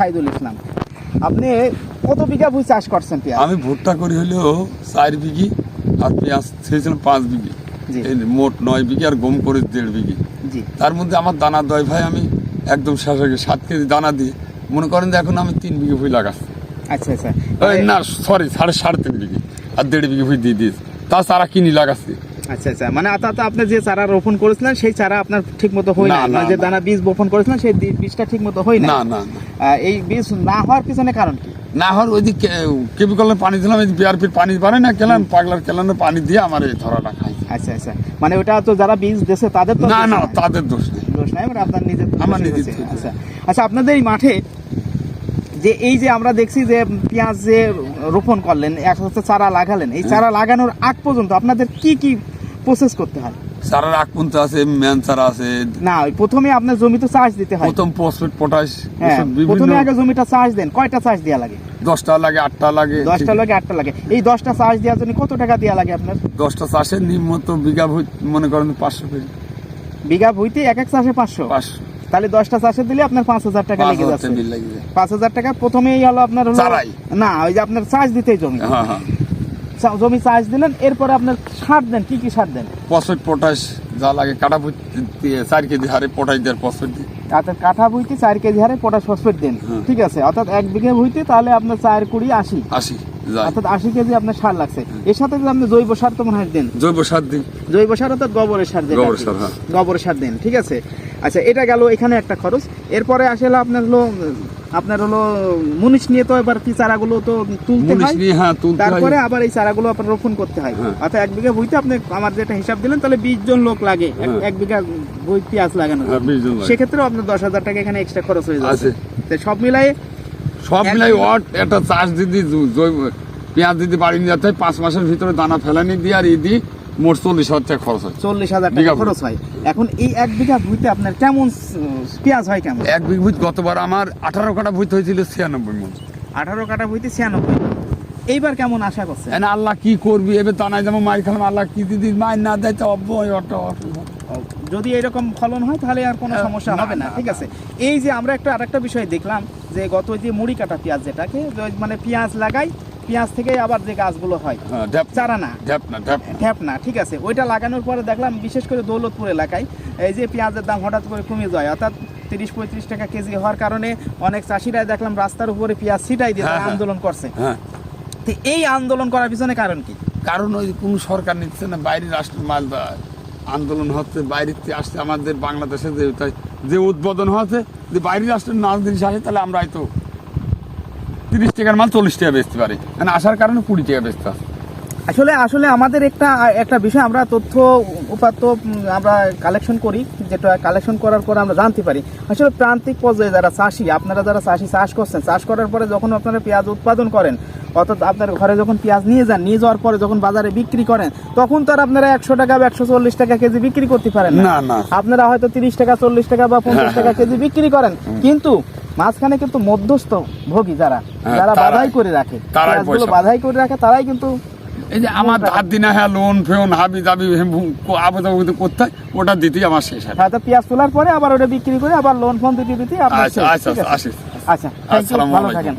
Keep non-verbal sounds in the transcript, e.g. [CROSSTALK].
সাইদুল ইসলাম। আপনি কত বিঘা ভুই চাষ করছেন পেঁয়াজ? আমি ভুট্টা করি হলেও চার বিঘি আর পেঁয়াজ ছেড়েছিলাম পাঁচ বিঘি। মোট নয় বিঘি আর গম করে দেড় বিঘি। তার মধ্যে আমার দানা দয় ভাই আমি একদম শেষে সাত কেজি দানা দিয়ে মনে করেন যে এখন আমি তিন বিঘি ভুই লাগাচ্ছি। আচ্ছা আচ্ছা। না সরি সাড়ে সাড়ে তিন বিঘি আর দেড় বিঘি ভুই দিয়ে দিয়েছি। তা চারা কিনি লাগাচ্ছি। আচ্ছা আচ্ছা। মানে অর্থাৎ আপনি যে চারা রোপণ করেছিলেন সেই চারা আপনার ঠিক মতো হয় না যে দানা বীজ বপন করেছিলেন সেই বীজটা ঠিক মতো হয় না না। না এই বীজ না হওয়ার পিছনে কারণ কি? না হওয়ার ওই দিকে কেমিক্যালের পানি দিলাম এই বিআরপির পানি পারে না কেলান পাগলার কেলানের পানি দিয়ে আমার এই ধরাটা খাই। আচ্ছা আচ্ছা। মানে ওটা তো যারা বীজ দেশে তাদের তো না না তাদের দোষ নেই। দোষ নাই মানে আপনার নিজের আমার নিজের। আচ্ছা আচ্ছা আপনাদের এই মাঠে যে এই যে আমরা দেখছি যে পেঁয়াজ যে রোপণ করলেন এক হচ্ছে চারা লাগালেন এই চারা লাগানোর আগ পর্যন্ত আপনাদের কি কি প্রসেস করতে হয়। চারার আগ পর্যন্ত আছে ম্যান চারা আছে। না প্রথমে আপনার জমিতে চাষ দিতে হয়। প্রথম ফসফেট পটাশ হ্যাঁ বিভিন্ন প্রথমে আগে জমিটা চাষ দেন কয়টা চাষ দেওয়া লাগে? দশটা লাগে আটটা লাগে দশটা লাগে আটটা লাগে। এই দশটা চাষ দেওয়ার জন্য কত টাকা দেওয়া লাগে আপনার? দশটা চাষের নিম্নত বিঘা ভুই মনে করেন পাঁচশো করে বিঘা ভুইতে এক এক চাষে পাঁচশো? পাঁচশো। তাহলে দশটা চাষে দিলে আপনার পাঁচ হাজার টাকা লেগে যাচ্ছে। পাঁচ হাজার টাকা প্রথমেই হলো আপনার না ওই যে আপনার চাষ দিতেই জমি। হ্যাঁ হ্যাঁ। জমি চাষ দিলেন এরপরে আপনার সার দেন কি কি সার দেন? ফসফেট পটাশ যা লাগে কাটা দিয়ে চার কেজি হারে পটাশ দেওয়ার ফসফেট দিয়ে। অর্থাৎ কাঠা ভুইতে চার কেজি হারে পটাশ ফসফেট দেন ঠিক আছে? অর্থাৎ এক বিঘে ভুইতে তাহলে আপনার চার কুড়ি আশি। আশি অর্থাৎ আশি কেজি আপনার সার লাগছে। এর সাথে যদি আপনি জৈব সার তো মনে দেন। জৈব সার দিই। জৈব সার অর্থাৎ গোবরের সার সার, হ্যাঁ। গোবরের সার দেন ঠিক আছে? আচ্ছা এটা গেল এখানে একটা খরচ। এরপরে আসলে আপনার হলো আপনার হলো মুনিশ নিয়ে তো এবার কি চারাগুলো তো তুলতে হয়? তুলতে হয়। তারপরে আবার এই চারাগুলো আপনার রোপণ করতে হয়। হ্যাঁ। অর্থাৎ এক বিঘা ভুইতে আপনি আমার যেটা হিসাব দিলেন তাহলে বিশ জন লোক লাগে। এক- হ্যাঁ। বিঘা ভুই পেঁয়াজ লাগানো। 20 জন লাগে। সেক্ষেত্রেও আপনার দশ হাজার টাকা এখানে এক্সট্রা খরচ হয়ে যাচ্ছে তো সব মিলাই সব মিলাই ওয়াট একটা চাষ দিদি পেঁয়াজ দিদি বাড়ি নিয়ে যেতে পাঁচ মাসের ভিতরে দানা ফেলানি দিয়ে আর ই দিয়ে মোট চল্লিশ হাজার টাকা খরচ হয়। চল্লিশ হাজার টাকা খরচ হয়। এখন এই এক বিঘা ভুইতে আপনার কেমন পেঁয়াজ হয় কেমন? এক বিঘ ভুইত গতবার আমার আঠারো কাটা ভুইতে হয়েছিল ছিয়ানব্বই মন। আঠারো কাটা ভুইতে ছিয়ানব্বই এইবার কেমন আশা করছে এনে আল্লাহ কি করবি? এবার দানায় যেমন মার খেলাম আল্লাহ কি দিদি মার না দেয় তো অব্যয় অটো যদি এরকম ফলন হয় তাহলে আর কোনো হ্যাঁ, সমস্যা হবে না না, ঠিক আছে? এই যে আমরা একটা আরেকটা বিষয় দেখলাম যে গত যে মুড়ি কাটা পেঁয়াজ যেটাকে মানে পেঁয়াজ লাগাই পেঁয়াজ থেকে আবার যে গাছগুলো হয় হ্যাঁ চারা না ঢ্যাপ না। না। না ঠিক আছে। ওইটা লাগানোর পরে দেখলাম বিশেষ করে দৌলতপুর এলাকায় এই যে পেঁয়াজের দাম হঠাৎ করে কমে যায় অর্থাৎ তিরিশ পঁয়ত্রিশ টাকা কেজি হওয়ার কারণে অনেক চাষিরাই দেখলাম রাস্তার উপরে পেঁয়াজ ছিটাই দিয়ে হ্যাঁ, হ্যাঁ। আন্দোলন করছে। তো এই আন্দোলন করার পিছনে কারণ কি? কারণ ওই কোন সরকার নিচ্ছে না বাইরের রাষ্ট্র মাল আন্দোলন হচ্ছে বাইরের থেকে আসছে আমাদের বাংলাদেশে যে যে উদ্বোধন হচ্ছে যে বাইরের রাষ্ট্রের নাচ জিনিস আসে তাহলে আমরা হয়তো তিরিশ টাকার মাল চল্লিশ টাকা বেচতে পারি। মানে আসার কারণে কুড়ি টাকা বেচতে আসলে আসলে আমাদের একটা একটা বিষয় আমরা তথ্য উপাত্ত আমরা কালেকশন করি যেটা কালেকশন করার পর আমরা জানতে পারি। আসলে প্রান্তিক পর্যায়ে যারা চাষি আপনারা যারা চাষি চাষ করছেন চাষ করার পরে যখন আপনারা পেঁয়াজ উৎপাদন করেন অর্থাৎ আপনার ঘরে যখন পেঁয়াজ নিয়ে যান নিয়ে যাওয়ার পরে যখন বাজারে বিক্রি করেন তখন তো আর আপনারা একশো টাকা বা একশো চল্লিশ টাকা কেজি বিক্রি করতে পারেন না। আপনারা হয়তো তিরিশ টাকা চল্লিশ টাকা বা পঞ্চাশ [LAUGHS] টাকা কেজি বিক্রি করেন। কিন্তু মাঝখানে কিন্তু মধ্যস্থ ভোগী যারা হ্যাঁ, যারা বাধাই করে রাখে তারা পেঁয়াজগুলো বাধাই করে রাখে তারাই কিন্তু এই যে আমার ধার দিনা হ্যাঁ লোন ফেন হাবি দাবি আবেদন করতে হয় ওটা দিতেই আমার শেষ হয় হয়তো পেঁয়াজ তোলার পরে আবার ওটা বিক্রি করে আবার লোন ফোন দিতে দিতে আপনার আচ্ছা আচ্ছা আচ্ছা thank you, ভালো। থাকেন।